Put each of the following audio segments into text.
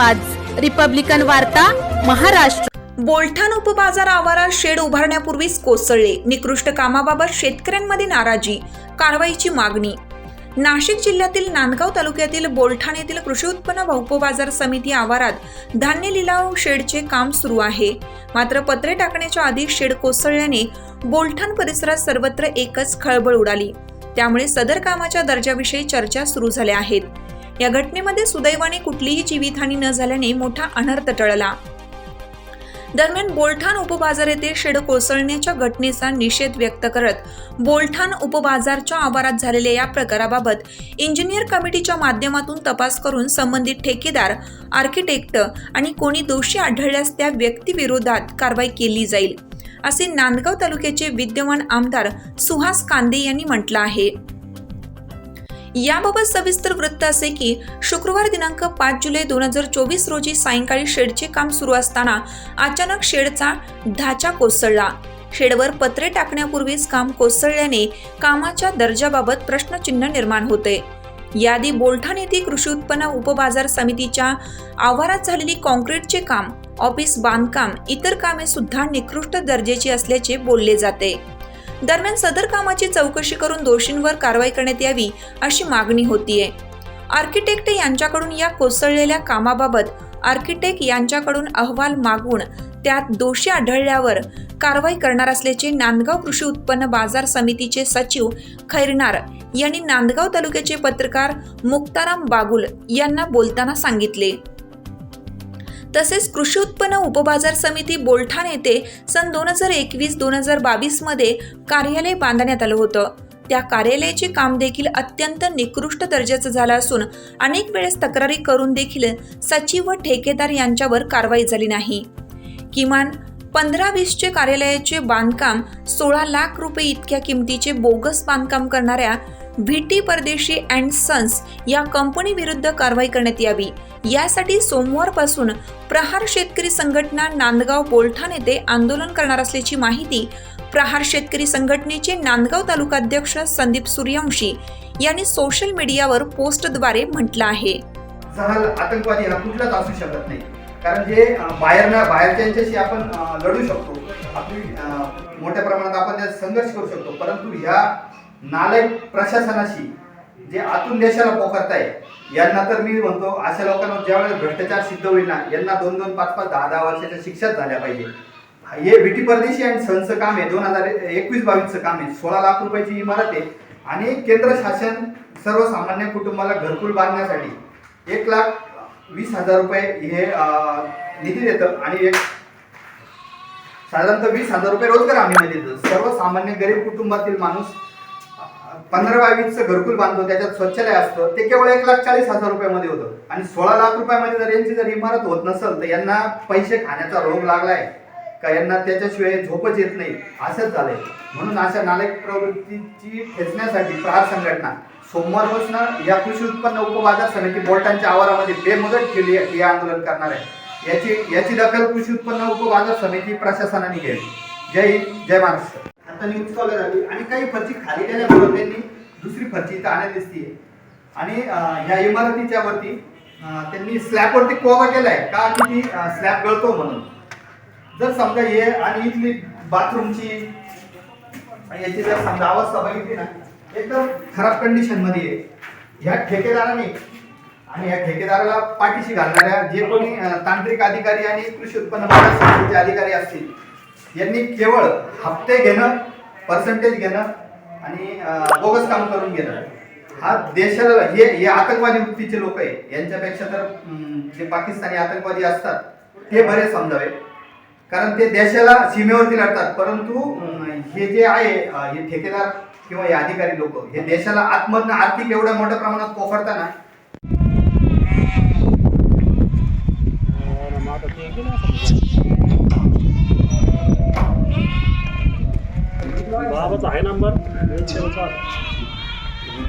आवाज. रिपब्लिकन वार्ता महाराष्ट्र. बोलठाण उपबाजार आवारात शेड उभारण्यापूर्वीच कोसळले. निकृष्ट कामाबाबत शेतकऱ्यांमध्ये नाराजी कारवाईची मागणी. नाशिक जिल्ह्यातील नांदगाव तालुक्यातील बोलठाण येथील कृषी उत्पन्न व उपबाजार समिती आवारात धान्य लिलाव शेडचे काम सुरू आहे. मात्र पत्रे टाकण्याच्या आधी शेड कोसळल्याने बोलठाण परिसरात सर्वत्र एकच खळबळ उडाली. त्यामुळे सदर कामाच्या दर्जाविषयी चर्चा सुरू झाल्या आहेत. या घटनेमध्ये सुदैवाने कुठलीही जीवितहानी न झाल्याने मोठा अनर्थ टळला. दरम्यान बोलठाण उपबाजार येथे शेड कोसळण्याच्या घटनेचा निषेध व्यक्त करत बोलठाण उपबाजारच्या आवारात झालेल्या या प्रकाराबाबत इंजिनियर कमिटीच्या माध्यमातून तपास करून संबंधित ठेकेदार आर्किटेक्ट आणि कोणी दोषी आढळल्यास त्या व्यक्तीविरोधात कारवाई केली जाईल असे नांदगाव तालुक्याचे विद्यमान आमदार सुहास कांदे यांनी म्हटलं आहे. याबाबत सविस्तर वृत्त असे की शुक्रवार दिनांक पाच जुलै दोन हजार चोवीस रोजी सायंकाळी शेडचे काम सुरू असताना अचानक शेडचा ढाचा कोसळला. शेडवर पत्रे टाकण्यापूर्वीच काम कोसळल्याने कामाच्या दर्जाबाबत प्रश्नचिन्ह निर्माण होते. यादी बोलठाण येथे कृषी उत्पन्न उपबाजार समितीच्या आवारात झालेली कॉन्क्रीटचे काम ऑफिस बांधकाम इतर कामे सुद्धा निकृष्ट दर्जेची असल्याचे बोलले जाते. दरम्यान सदर कामाची चौकशी करून दोषींवर कारवाई करण्यात यावी अशी मागणी होतीये. आर्किटेक्ट यांच्याकडून या कोसळलेल्या कामाबाबत आर्किटेक्ट यांच्याकडून अहवाल मागवून त्यात दोषी आढळल्यावर कारवाई करणार असल्याचे नांदगाव कृषी उत्पन्न बाजार समितीचे सचिव खैरनार यांनी नांदगाव तालुक्याचे पत्रकार मुक्ताराम बागुल यांना बोलताना सांगितले. तसेच कृषी उत्पन्न उपबाजार समिती बोलठाण येथे सन दोन हजार एकवीस दोन हजार बावीसमध्ये कार्यालय बांधण्यात आलं होतं. त्या कार्यालयाचे काम देखील अत्यंत निकृष्ट दर्जाचं झालं असून अनेक वेळेस तक्रारी करून देखील सचिव व ठेकेदार यांच्यावर कारवाई झाली नाही. किमान पंधरा वीसचे कार्यालयाचे बांधकाम सोळा लाख रुपये इतक्या किमतीचे बोगस बांधकाम करणाऱ्या व्हीटी परदेशी अँड सन्स या कंपनी विरुद्ध कारवाई करण्यात यावी. यासाठी सोमवारपासून प्रहार शेतकरी संघटना नांदगाव बोलठाण येथे आंदोलन करणार असल्याची माहिती प्रहार शेतकरी संघटनेचे नांदगाव तालुकाध्यक्ष संदीप सूर्यवंशी यांनी सोशल मीडियावर पोस्टद्वारे म्हटलं आहे. जहाल आतंकवादी हा कुठलाच असू शकत नाही. कारण जे अं, बाहेरनं बाहेरच्यांच्याशी आपण लढू शकतो. आपली मोठ्या प्रमाणात आपण त्यात संघर्ष करू शकतो. परंतु ह्या नालायक प्रशासनाशी जे आतून देशाला पोखरताय यांना तर मी म्हणतो अशा लोकांवर ज्यावेळेस भ्रष्टाचार सिद्ध होईल ना यांना दोन दोन पाच पाच दहा दहा वर्षाच्या शिक्षाच झाल्या पाहिजे. हे विटी परदेशी आणि सनचं काम आहे दोन हजार एकवीस बावीसचं काम आहे. सोळा लाख रुपयाची इमारत आहे. आणि केंद्र शासन सर्वसामान्य कुटुंबाला घरकुल बांधण्यासाठी एक लाख वीस हजार रुपये हे निधी देतं आणि एक साधारणतः वीस हजार रुपये रोजगार आम्ही देतं. सर्वसामान्य गरीब कुटुंबातील माणूस पंधरा बावीसचं घरकुल बांधतो त्याच्यात स्वच्छालय असतं ते केवळ एक लाख चाळीस हजार रुपयामध्ये होतं. आणि सोळा लाख रुपयामध्ये जर यांची जर इमारत होत नसेल तर यांना पैसे खाण्याचा रोग लागलाय. का यांना त्याच्याशिवाय झोपच येत नाही. असंच झालंय. म्हणून अशा नालायक प्रवृत्तीची ठेचण्यासाठी प्रहार संघटना सोमवारपासून या कृषी उत्पन्न उपबाजार समिती बोलटांच्या आवारामध्ये बेमुदत केली हे आंदोलन करणार आहे. याची याची दखल कृषी उत्पन्न उपबाजार समिती प्रशासनाने घ्यावी जय हिंद जय महाराष्ट्र. आता न्यूज कॉलर झाली आणि काही फरची खाली गेल्यामुळे त्यांनी दुसरी फरची इथं आणत दिसतीये. आणि ह्या इमारतीच्या वरती त्यांनी स्लॅबवरती कोवा केलाय. का की ती स्लॅब गळतो म्हणून. जर समजा हे आणि इथली बाथरूमची याची जर समजा अवस्था बघितली ना एकदम खराब कंडिशनमध्ये आहे. ह्या ठेकेदाराने आणि या ठेकेदाराला पाठीशी घालणाऱ्या जे कोणी तांत्रिक अधिकारी आणि कृषी उत्पन्न बाजार समितीचे अधिकारी असतील यांनी केवळ हप्ते घेणं पर्सेंटेज घेणं आणि बोगस काम करून घेणं. हा देशाला हे हे आतंकवादी वृत्तीचे लोक आहे यांच्यापेक्षा तर जे पाकिस्तानी आतंकवादी असतात ते बरे समजावे. कारण ते देशाला सीमेवरती लढतात. परंतु हे जे आहे हे ठेकेदार किंवा हे अधिकारी लोक हे देशाला आतमधनं आर्थिक एवढ्या मोठ्या प्रमाणात पोखरताना बाबाचा आहे नंबर.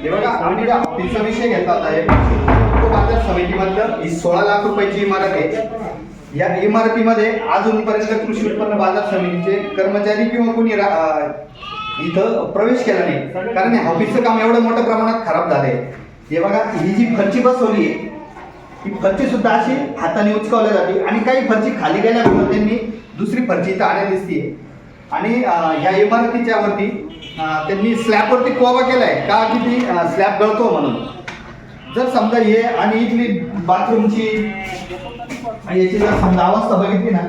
हे बघा आम्ही ज्या ऑफिसचा विषय घेतला आहे तो बाजार समितीमधलं ही सोळा लाख रुपयाची इमारत आहे. या इमारतीमध्ये अजूनपर्यंत कृषी उत्पन्न बाजार समितीचे कर्मचारी किंवा कोणी इथं प्रवेश केला नाही. कारण हे ऑफिसचं काम एवढं मोठ्या प्रमाणात खराब झालंय. हे बघा ही जी फरची बसवली आहे ती फरची सुद्धा अशी हाताने उचकावल्या जाते. आणि काही फरची खाली गेल्यामुळे त्यांनी दुसरी फरची इथं आणायला दिसते आणि ह्या इमारतीच्या वरती त्यांनी स्लॅबवरती कोबा केलाय. का की ती स्लॅब गळतो म्हणून? जर समजा हे आणि इथली बाथरूमची याची जर समजा अवस्था बघितली ना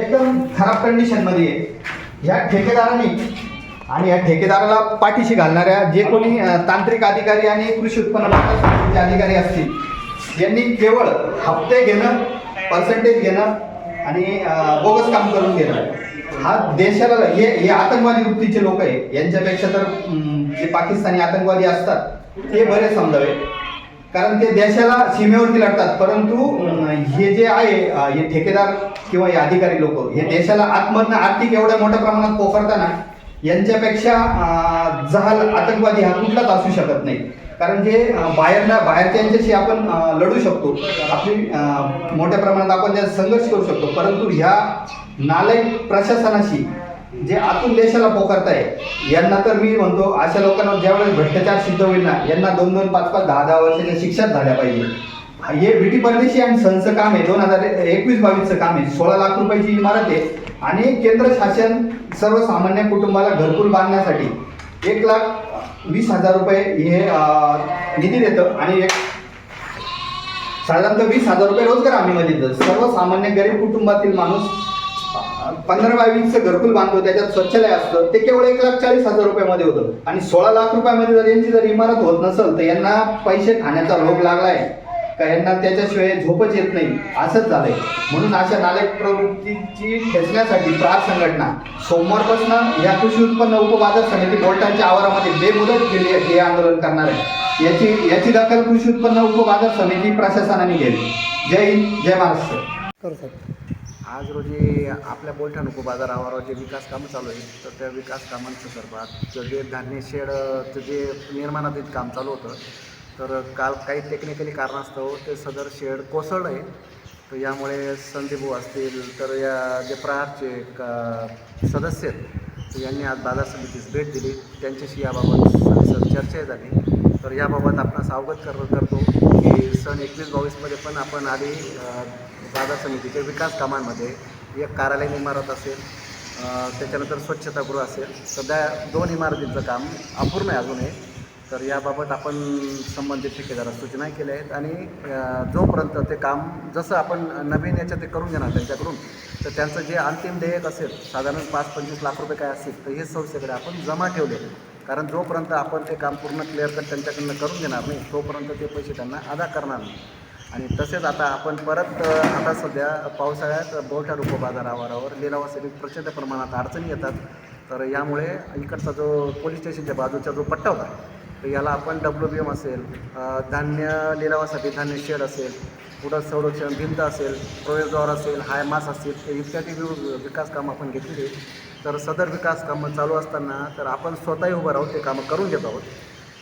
एकदम खराब कंडिशनमध्ये आहे. ह्या ठेकेदारांनी आणि या ठेकेदाराला पाठीशी घालणाऱ्या जे कोणी तांत्रिक अधिकारी आणि कृषी उत्पन्न बाजार अधिकारी असतील यांनी केवळ हप्ते घेणं पर्सेंटेज घेणं आणि बोगस काम करून घेणं. हा देशाला हे हे आतंकवादी वृत्तीचे लोक आहे. यांच्यापेक्षा तर जे पाकिस्तानी आतंकवादी असतात ते बरे समजावे. कारण ते देशाला सीमेवरती लढतात. परंतु हे जे आहे हे ठेकेदार किंवा हे अधिकारी लोक हे देशाला आतमधनं आर्थिक एवढ्या मोठ्या प्रमाणात पोखरताना यांच्यापेक्षा जहाल आतंकवादी हा कुठलाच असू शकत नाही. कारण जे बाहेरला बाहेरना बाहेरच्यांच्याशी आपण लढू शकतो. आपली मोठ्या प्रमाणात आपण त्यात संघर्ष करू शकतो. परंतु ह्या नालायक प्रशासनाशी जे आतून देशाला पोखरताय यांना तर मी म्हणतो अशा लोकांना ज्यावेळेस भ्रष्टाचार सिद्ध होईल ना यांना दोन दोन पाच पाच दहा दहा वर्षाच्या शिक्षा झाल्या पाहिजे. हे ब्रिटी परदेशी आणि संचं काम आहे. दोन हजार एकवीस बावीसचं काम आहे. सोळा लाख रुपयाची इमारत आहे. आणि केंद्र शासन सर्वसामान्य कुटुंबाला घरकुल बांधण्यासाठी एक लाख वीस हजार रुपये हे निधी देतं. आणि एक साधारणतः वीस हजार रुपये रोजगार हमीमध्ये देतं. सर्वसामान्य गरीब कुटुंबातील माणूस पंधरा बावीस घरकुल बांधतो त्याच्यात स्वच्छालय असतं ते केवळ एक लाख चाळीस हजार रुपयामध्ये होतं. आणि सोळा लाख रुपयामध्ये जर यांची जर इमारत होत नसेल तर यांना पैसे खाण्याचा रोग लागलाय. का यांना त्याच्याशिवाय झोपच येत नाही. असंच झालंय. म्हणून अशा नालायक प्रवृत्तीची खेचण्यासाठी प्रार संघटना सोमवारपासून या कृषी उत्पन्न उपबाजार समिती बोलटांच्या आवारामध्ये बेमुदत केली हे आंदोलन करणार आहे. याची याची दखल कृषी उत्पन्न उपबाजार समिती प्रशासनाने घ्यावी जय हिंद जय महाराष्ट्र. आज रोजी आपल्या बोलठाण उपबाजार आवारावर जे विकास कामं चालू आहेत तर त्या विकास कामांसंदर्भात जे धान्य शेडचं जे निर्माणात काम चालू होतं तर काल काही टेक्निकली कारणास्तव हो, ते सदर शेड कोसळलं आहे. तर यामुळे संदीपू असतील तर या जे प्रहारचे का सदस्य आहेत यांनी आज बाजार समितीस भेट दिली. त्यांच्याशी याबाबत सविस्तर चर्चा झाली. तर याबाबत आपणास अवगत कर करतो की सन एकवीस बावीसमध्ये पण आपण आधी बाजार समितीच्या विकास कामांमध्ये एक कार्यालयीन इमारत असेल त्याच्यानंतर स्वच्छतागृह असेल सध्या दोन इमारतींचं काम अपूर्ण आहे अजूनही. तर याबाबत आपण संबंधित ठेकेदारास सूचना केल्या आहेत आणि जोपर्यंत ते काम जसं आपण नवीन याच्यात ते करून घेणार त्यांच्याकडून तर त्यांचं जे अंतिम देयक असेल साधारण पाच पंचवीस लाख रुपये काय असतील तर हे संस्थेकडे आपण जमा ठेवले कारण जोपर्यंत आपण ते काम पूर्ण क्लिअर कट त्यांच्याकडनं करून घेणार नाही तोपर्यंत ते पैसे त्यांना अदा करणार नाही. आणि तसेच आता आपण परत आता सध्या पावसाळ्यात बोलठार उपबाजार आवारावर लिलावासाठी प्रचंड प्रमाणात अडचणी येतात. तर यामुळे इकडचा जो पोलीस स्टेशनच्या बाजूचा जो पट्टा होता तर याला आपण डब्ल्यू बी एम असेल धान्य लिलावासाठी धान्य शेड असेल पुढं संरक्षण भिंत असेल प्रवेशद्वार असेल हाय मास असतील इत्यादी विकास कामं आपण घेतलेली तर सदर विकास कामं चालू असताना तर आपण स्वतःही उभं राहून ते कामं करून घेत आहोत.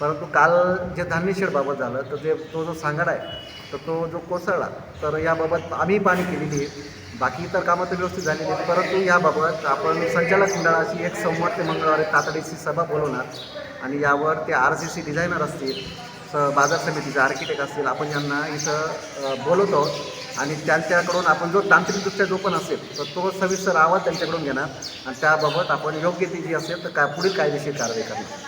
परंतु काल जे धान्य शेडबाबत झालं तर ते तो जो सांगाडा आहे तर तो जो कोसळला तर याबाबत आम्ही पाणी केलेली आहे. बाकी इतर कामं तर व्यवस्थित झालेली आहेत परंतु याबाबत आपण संचालक मंडळाची एक सोमवार ते मंगळवारी तातडीची सभा बोलवणार. आणि यावर ते आर सी सी डिझायनर असतील स बाजार समितीचे आर्किटेक्ट असतील आपण यांना इथं बोलवतो आणि त्यांच्याकडून आपण जो तांत्रिकदृष्ट्या जो पण असेल तर तो सविस्तर आवाज त्यांच्याकडून घेणार आणि त्याबाबत आपण योग्य ती जी असेल तर काय पुढील कायदेशीर कारवाई करणार.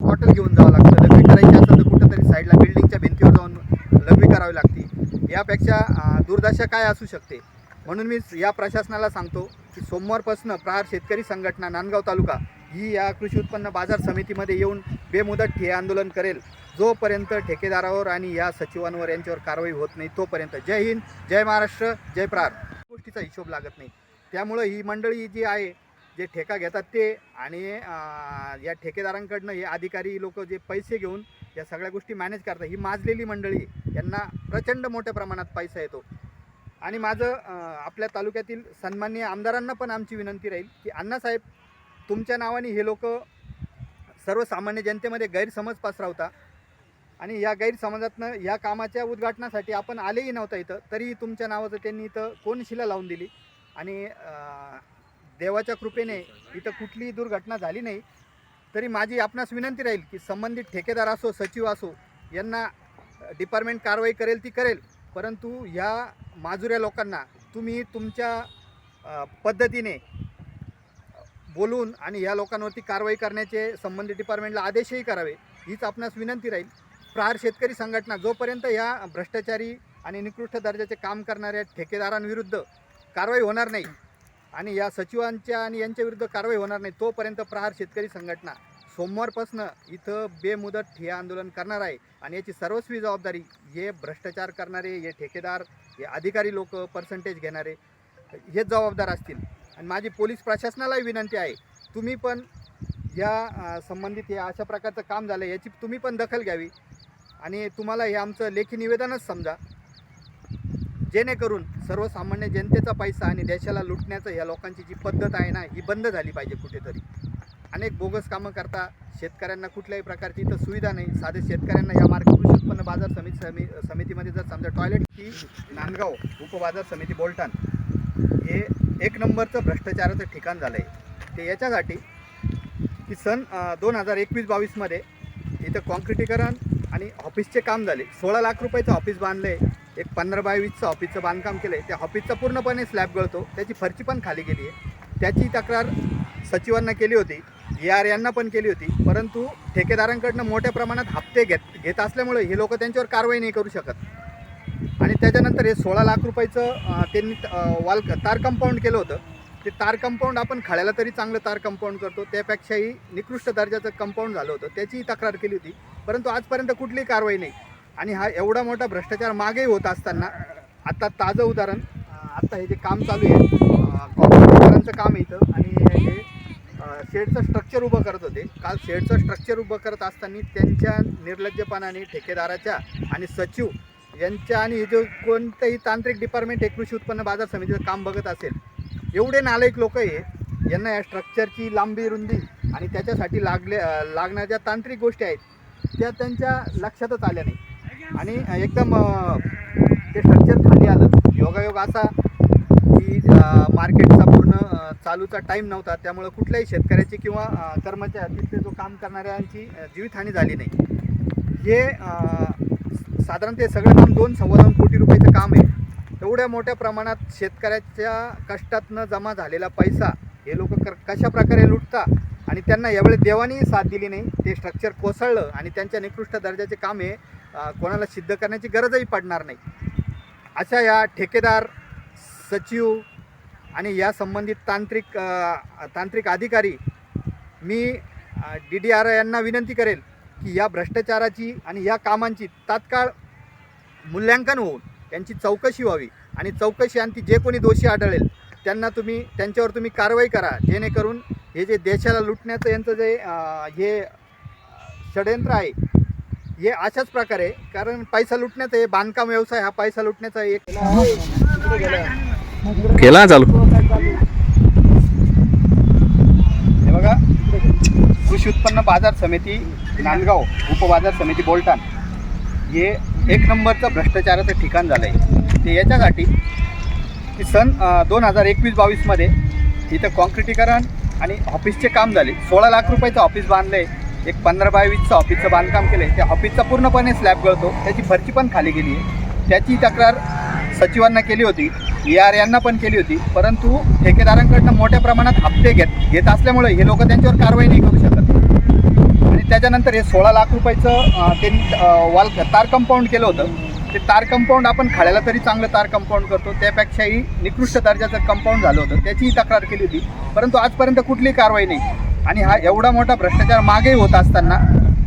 हॉटेल घेऊन जावं लागतं. लघवी करायची असेल तर कुठंतरी साईडला बिल्डिंगच्या भिंतीवर जाऊन लघवी करावी लागते. यापेक्षा दुर्दशा काय असू शकते? म्हणून मी या प्रशासनाला सांगतो की सोमवारपासून प्रहार शेतकरी संघटना नांदगाव तालुका ही या कृषी उत्पन्न बाजार समितीमध्ये येऊन बेमुदत ठे आंदोलन करेल. जोपर्यंत ठेकेदारावर आणि या सचिवांवर यांच्यावर कारवाई होत नाही तोपर्यंत. जय हिंद जय महाराष्ट्र जय प्रार गोष्टीचा हिशोब लागत नाही. त्यामुळं ही मंडळी जी आहे जे ठेका घेतात ते आणि या ठेकेदारांकडनं हे अधिकारी लोक जे पैसे घेऊन या सगळ्या गोष्टी मॅनेज करतात ही माजलेली मंडळी यांना प्रचंड मोठ्या प्रमाणात पैसा येतो. आणि माझं आपल्या तालुक्यातील सन्माननीय आमदारांना पण आमची विनंती राहील की अण्णासाहेब तुमच्या नावाने हे लोक सर्वसामान्य जनतेमध्ये गैरसमज पसरवता. आणि या गैरसमजातनं या कामाच्या उद्घाटनासाठी आपण आलेही नव्हता इथं. तरीही तुमच्या नावाचं त्यांनी इथं कोनशिला लावून दिली? आणि देवाच्या कृपेने इथं कुठलीही दुर्घटना झाली नाही. तरी माझी आपणास विनंती राहील की संबंधित ठेकेदार असो सचिव असो यांना डिपार्टमेंट कारवाई करेल ती करेल. परंतु ह्या माजुऱ्या लोकांना तुम्ही तुमच्या पद्धतीने बोलून आणि या लोकांवरती कारवाई करण्याचे संबंधित डिपार्टमेंटला आदेशही करावे हीच आपणास विनंती राहील. प्रहार शेतकरी संघटना जोपर्यंत या भ्रष्टाचारी आणि निकृष्ट दर्जाचे काम करणाऱ्या ठेकेदारांविरुद्ध कारवाई होणार नाही आणि या सचिवांच्या आणि यांच्या विरुद्ध कारवाई होणार नाही तोपर्यंत प्रहार शेतकरी संघटना सोमवारपासनं इथं बेमुदत ठिया आंदोलन करणार आहे. आणि याची सर्वस्वी जबाबदारी हे भ्रष्टाचार करणारे हे ठेकेदार हे अधिकारी लोक पर्सेंटेज घेणारे हेच जबाबदार असतील. आणि माझी पोलीस प्रशासनालाही विनंती आहे तुम्ही पण या संबंधित हे अशा प्रकारचं काम झालं याची तुम्ही पण दखल घ्यावी. आणि तुम्हाला हे आमचं लेखी निवेदनच समजा. जेणेकरून सर्वसामान्य जनतेचा पैसा आणि देशाला लुटण्याचं या लोकांची जी पद्धत आहे ना ही बंद झाली पाहिजे कुठेतरी. अनेक बोगस कामं करता शेतकऱ्यांना कुठल्याही प्रकारची इथं सुविधा नाही. साधे शेतकऱ्यांना या मार्ग कृषी उत्पन्न बाजार समिती समी समितीमध्ये जर समजा टॉयलेट ही नांदगाव उपबाजार समिती बोलटान हे एक नंबरचं भ्रष्टाचाराचं ठिकाण झालं आहे ते याच्यासाठी की सन दोन हजार एकवीस बावीसमध्ये इथं कॉन्क्रिटीकरण आणि ऑफिसचे काम झाले. सोळा लाख रुपयाचं ऑफिस बांधलं आहे एक पंधरा बावीसचं ऑफिसचं बांधकाम केलं आहे त्या ऑफिसचा पूर्णपणे स्लॅब गळतो. त्याची फरची पण खाली गेली आहे. त्याची तक्रार सचिवांना केली होती. ए आर यांना पण केली होती. परंतु ठेकेदारांकडनं मोठ्या प्रमाणात हप्ते घेत घेत असल्यामुळे हे लोक त्यांच्यावर कारवाई नाही करू शकत. त्याच्यानंतर हे सोळा लाख रुपयाचं त्यांनी अं, वाल तार कंपाऊंड केलं होतं. ते तार कंपाऊंड आपण खळ्याला तरी चांगलं तार कंपाऊंड करतो. त्यापेक्षाही निकृष्ट दर्जाचं कंपाऊंड झालं होतं. त्याचीही तक्रार केली होती. परंतु आजपर्यंत कुठलीही कारवाई नाही. आणि हा एवढा मोठा भ्रष्टाचार मागेही होत असताना आता ताजं उदाहरण आत्ता हे जे काम चालू आहे कॉम्प्युटरांचं काम इथं. आणि हे शेडचं स्ट्रक्चर उभं करत होते. काल शेडचं स्ट्रक्चर उभं करत असताना त्यांच्या निर्लज्जपणाने ठेकेदाराच्या आणि सचिव यांच्या आणि हे जो कोणतंही तांत्रिक डिपार्टमेंट हे कृषी उत्पन्न बाजार समितीचं काम बघत असेल एवढे नालायक लोक आहे यांना या स्ट्रक्चरची लांबी रुंदी आणि त्याच्यासाठी लागले लागणाऱ्या लागणाऱ्या तांत्रिक गोष्टी आहेत त्या त्यांच्या लक्षातच आल्या नाही. आणि एकदम ते स्ट्रक्चर खाली आलं. योगायोग असा की मार्केटचा पूर्ण चालूचा टाईम नव्हता. त्यामुळं कुठल्याही शेतकऱ्याची किंवा कर्मचारी तिथले जो काम करणाऱ्यांची जीवितहानी झाली नाही. हे साधारण ते सगळं काम दोन सव्वा दोन कोटी रुपयाचं काम आहे. एवढ्या मोठ्या प्रमाणात शेतकऱ्याच्या कष्टातनं जमा झालेला पैसा हे लोक कर कशा प्रकारे लुटता आणि त्यांना यावेळी देवानीही साथ दिली नाही ते स्ट्रक्चर कोसळलं आणि त्यांच्या निकृष्ट दर्जाचे काम हे कोणाला सिद्ध करण्याची गरजही पडणार नाही. अशा या ठेकेदार सचिव आणि या संबंधित तांत्रिक तांत्रिक अधिकारी मी डी डी आर यांना विनंती करेल की या भ्रष्टाचाराची आणि या कामांची तात्काळ मूल्यांकन होऊन त्यांची चौकशी व्हावी. आणि चौकशी अंती जे कोणी दोषी आढळेल त्यांना तुम्ही त्यांच्यावर तुम्ही कारवाई करा जेणेकरून हे जे देशाला लुटण्याचं यांचं जे हे षडयंत्र आहे हे अशाच प्रकारे कारण पैसा लुटण्याचं हे बांधकाम व्यवसाय हा पैसा लुटण्याचा एक केला चालू हे बघा कृषी उत्पन्न बाजार समिती नांदगाव उपबाजार समिती बोलटान हे एक नंबरचं भ्रष्टाचाराचं ठिकाण झालं आहे ते याच्यासाठी की सन दोन हजार एकवीस बावीसमध्ये इथं कॉन्क्रिटीकरण आणि ऑफिसचे काम झाले. सोळा लाख रुपयाचं ऑफिस बांधलं आहे एक पंधरा बाय वीसचं ऑफिसचं बांधकाम केलं आहे त्या ऑफिसचा पूर्णपणे स्लॅब गळतो. त्याची फरची पण खाली गेली आहे. त्याची तक्रार सचिवांना केली होती. ए आर यांना पण केली होती. परंतु ठेकेदारांकडनं मोठ्या प्रमाणात हप्ते घेत घेत असल्यामुळे हे लोक त्यांच्यावर कारवाई नाही करू शकत. आणि त्याच्यानंतर हे सोळा लाख रुपयाचं ते त्यांनी तार कंपाऊंड केलं होतं. ते तार कंपाऊंड आपण खाड्याला तरी चांगलं तार कंपाऊंड करतो. त्यापेक्षाही निकृष्ट दर्जाचं कंपाऊंड झालं होतं. त्याचीही तक्रार केली होती. परंतु आजपर्यंत कुठलीही कारवाई नाही. आणि हा एवढा मोठा भ्रष्टाचार मागेही होत असताना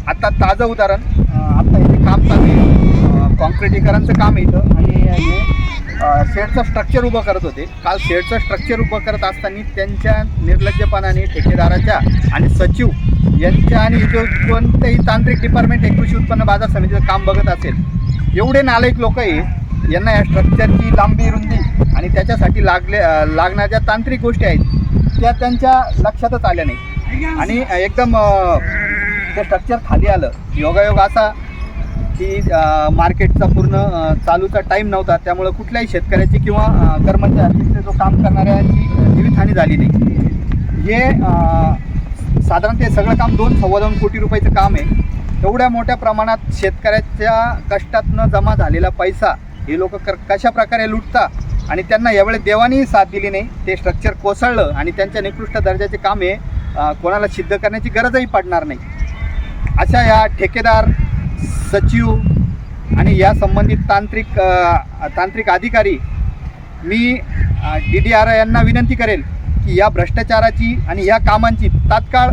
आता ताजं उदाहरण आता इथे काम चालू आहे. कॉन्क्रिटीकरणचं काम आहे इथं. आणि हे शेडचं स्ट्रक्चर उभं करत होते. काल शेडचं स्ट्रक्चर उभं करत असताना त्यांच्या निर्लज्जपणाने ठेकेदाराच्या आणि सचिव यांच्या आणि जो कोणतेही तांत्रिक डिपार्टमेंट एक कृषी उत्पन्न बाजार समितीचं काम बघत असेल एवढे नालायक लोक आहे यांना या स्ट्रक्चरची लांबी रुंदी आणि त्याच्यासाठी लागले लागणाऱ्या ज्या तांत्रिक गोष्टी आहेत त्या त्यांच्या लक्षातच आल्या नाही आणि एकदम ते स्ट्रक्चर खाली आलं. योगायोग असा की मार्केटचा पूर्ण चालूचा टाईम नव्हता. त्यामुळं कुठल्याही शेतकऱ्याची किंवा कर्मचाऱ्यांचे कर्मचारी जो काम करणाऱ्यांची जीवितहानी झाली नाही. हे साधारण ते सगळं काम दोन सव्वा दोन कोटी रुपयाचं काम आहे. एवढ्या मोठ्या प्रमाणात शेतकऱ्याच्या कष्टातनं जमा झालेला पैसा हे लोक कशा प्रकारे लुटता आणि त्यांना यावेळेस देवानीही साथ दिली नाही ते स्ट्रक्चर कोसळलं आणि त्यांच्या निकृष्ट दर्जाचे काम हे कोणाला सिद्ध करण्याची गरजही पडणार नाही. अशा या ठेकेदार सचिव आणि या संबंधित तांत्रिक तांत्रिक अधिकारी मी डी डी आर यांना विनंती करेल की या भ्रष्टाचाराची आणि या कामांची तात्काळ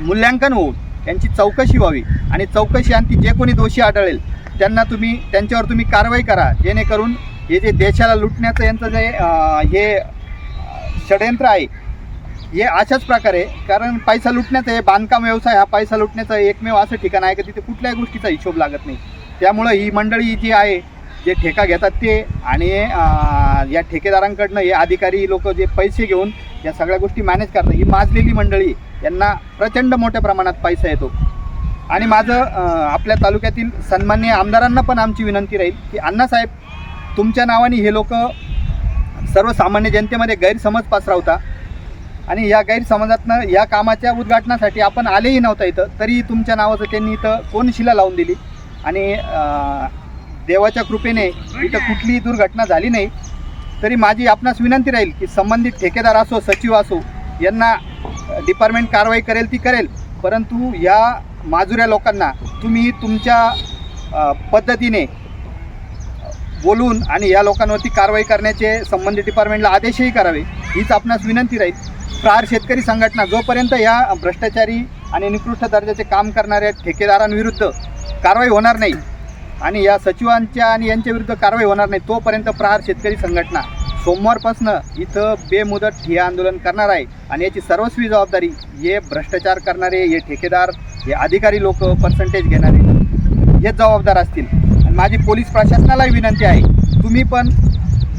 मूल्यांकन होऊन यांची चौकशी व्हावी आणि चौकशी अंती जे कोणी दोषी आढळेल त्यांना तुम्ही त्यांच्यावर तुम्ही कारवाई करा जेणेकरून हे जे देशाला लुटण्याचं यांचं जे हे षडयंत्र आहे हे अशाच प्रकारे कारण पैसा लुटण्याचं हे बांधकाम व्यवसाय हा पैसा लुटण्याचं एकमेव असं ठिकाण आहे की तिथे कुठल्याही गोष्टीचा हिशोब लागत नाही. त्यामुळं ही मंडळी जी आहे जे ठेका घेतात ते आणि या ठेकेदारांकडनं हे अधिकारी लोक जे पैसे घेऊन या सगळ्या गोष्टी मॅनेज करतात ही माजलेली मंडळी यांना प्रचंड मोठ्या प्रमाणात पैसा येतो. आणि माझं आपल्या तालुक्यातील सन्मान्य आमदारांना पण आमची विनंती राहील की अण्णासाहेब तुमच्या नावाने हे लोक सर्वसामान्य जनतेमध्ये गैरसमज पसरवता आणि या गैरसमजातनं या कामाच्या उद्घाटनासाठी आपण आलेही नव्हता इथं. तरी तुमच्या नावाचं त्यांनी इथं कोनशिला लावून दिली? आणि देवाच्या कृपेने इथं कुठलीही दुर्घटना झाली नाही. तरी माझी आपणास विनंती राहील की संबंधित ठेकेदार असो सचिव असो यांना डिपार्टमेंट कारवाई करेल ती करेल. परंतु या माजुऱ्या लोकांना तुम्ही तुमच्या पद्धतीने बोलून आणि या लोकांवरती कारवाई करण्याचे संबंधित डिपार्टमेंटला आदेशही करावे. हीच आपणास विनंती राहील. प्रहार शेतकरी संघटना जोपर्यंत या भ्रष्टाचारी आणि निकृष्ट दर्जाचे काम करणाऱ्या ठेकेदारांविरुद्ध कारवाई होणार नाही आणि या सचिवांच्या आणि यांच्या विरुद्ध कारवाई होणार नाही तोपर्यंत प्रहार शेतकरी संघटना सोमवारपासनं इथं बेमुदत ठिय्या आंदोलन करणार आहे. आणि याची सर्वस्वी जबाबदारी हे भ्रष्टाचार करणारे हे ठेकेदार हे अधिकारी लोक पर्सेंटेज घेणारे हेच जबाबदार असतील. आणि माझी पोलीस प्रशासनालाही विनंती आहे तुम्ही पण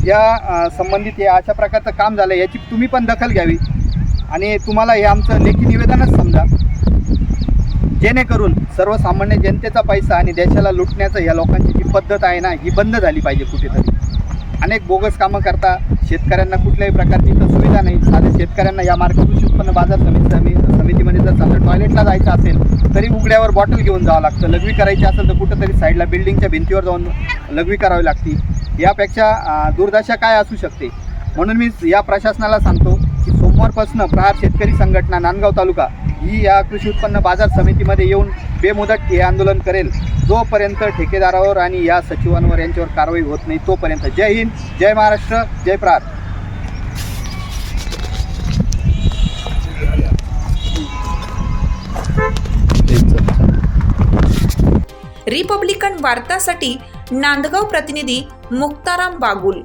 या संबंधित हे अशा प्रकारचं काम झालं याची तुम्ही पण दखल घ्यावी. आणि तुम्हाला हे आमचं लेखी निवेदनच समजा. जेणेकरून सर्वसामान्य जनतेचा पैसा आणि देशाला लुटण्याचं या लोकांची जी पद्धत आहे ना ही बंद झाली पाहिजे कुठेतरी. अनेक बोगस कामं करता शेतकऱ्यांना कुठल्याही प्रकारची इथं सुविधा नाही. साध्या शेतकऱ्यांना या मार्ग कृषी उत्पन्न बाजार समिती समितीमध्ये जर समजा टॉयलेटला जायचं असेल तरी उघड्यावर बॉटल घेऊन जावं लागतं. लघवी करायची असेल तर कुठंतरी साईडला बिल्डिंगच्या भिंतीवर जाऊन लघवी करावी लागती. यापेक्षा दुर्दशा काय असू शकते? म्हणून मी या प्रशासनाला सांगतो सोमवारपासून प्रहार शेतकरी संघटना नांदगाव तालुका ही या कृषी उत्पन्न बाजार समितीमध्ये येऊन बेमुदत हे आंदोलन करेल. जोपर्यंत ठेकेदारावर आणि या सचिवांवर यांच्यावर कारवाई होत नाही तोपर्यंत जय हिंद जय महाराष्ट्र जय प्रहार. रिपब्लिकन वार्तासाठी नांदगाव प्रतिनिधी मुक्ताराम बागुल.